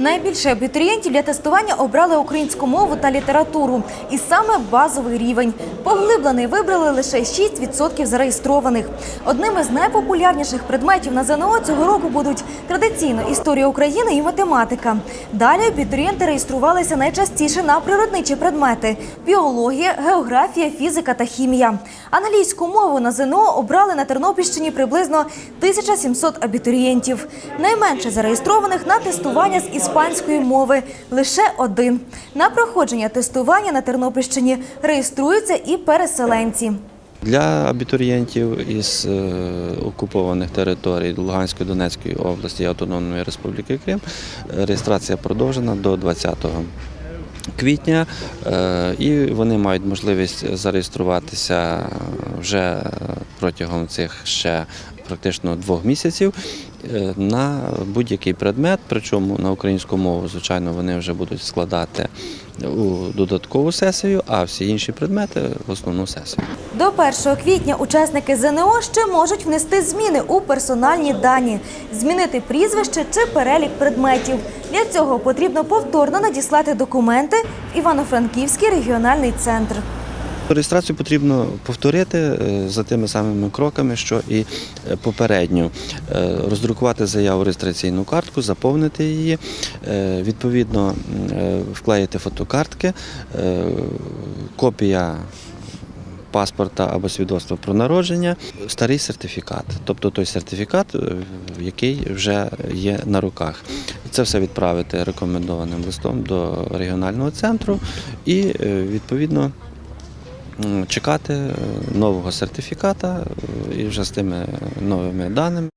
Найбільше абітурієнтів для тестування обрали українську мову та літературу. І саме базовий рівень. Поглиблений вибрали лише 6% зареєстрованих. Одним із найпопулярніших предметів на ЗНО цього року будуть традиційно історія України і математика. Далі абітурієнти реєструвалися найчастіше на природничі предмети: біологія, географія, фізика та хімія. Англійську мову на ЗНО обрали на Тернопільщині приблизно 1700 абітурієнтів. Найменше зареєстрованих на тестування з іспанської мови лише один. На проходження тестування на Тернопільщині реєструються і переселенці. Для абітурієнтів із е, окупованих територій Луганської, Донецької області Автономної Республіки Крим реєстрація продовжена до 20 квітня, е, і вони мають можливість зареєструватися вже протягом цих ще практично двох місяців на будь-який предмет, причому на українську мову, звичайно, вони вже будуть складати у додаткову сесію, а всі інші предмети в основну сесію. До 1 квітня учасники ЗНО ще можуть внести зміни у персональні дані, змінити прізвище чи перелік предметів. Для цього потрібно повторно надіслати документи в Івано-Франківський регіональний центр. Реєстрацію потрібно повторити е, за тими самими кроками, що і е, попередньо. Е, Роздрукувати заяву реєстраційну картку, заповнити її, відповідно вклеїти фотокартки, копія паспорта або свідоцтва про народження, старий сертифікат, тобто той сертифікат, який вже є на руках. Це все відправити рекомендованим листом до регіонального центру і відповідно. Чекати е, нового сертифіката е, і вже з тими новими даними.